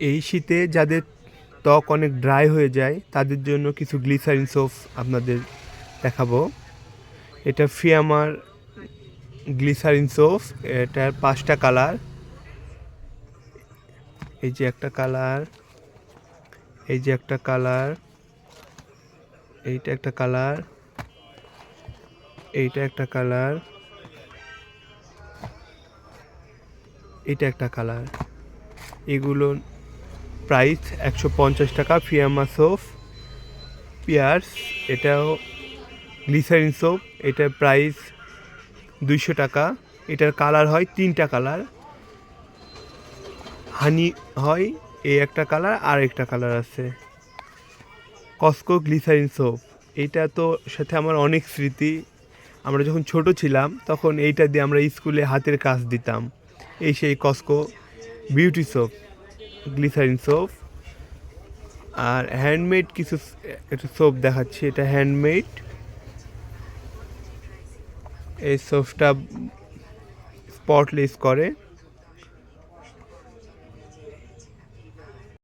এই শীতে যাদের ত্বক অনেক ড্রাই হয়ে যায়, তাদের জন্য কিছু গ্লিসারিন সোপ আপনাদের দেখাবো। এটা ফিয়ামার গ্লিসারিন সোপ, এটার পাঁচটা কালার। এই যে একটা কালার, এই যে একটা কালার, এইটা একটা কালার, এইটা একটা কালার এটা একটা কালার। এগুলো প্রাইস একশো পঞ্চাশ টাকা ফিয়ামা সোপ পিয়ার্স এটাও গ্লিসারিন সোপ এটার প্রাইস দুইশো টাকা। এটার কালার হয় তিনটা কালার হানি হয় এই একটা কালার আর একটা কালার আছে। কসকো গ্লিসারিন সোপ এইটা তো সাথে আমার অনেক স্মৃতি। আমরা যখন ছোট ছিলাম, তখন এইটা দিয়ে আমরা স্কুলে হাতের কাজ দিতাম। এই সেই Cosco beauty soap glycerin soap. আর হ্যান্ডমেড কিছু একটা সোপ দেখাচ্ছি এটা হ্যান্ডমেড এই সোপটা স্পটলেস করে।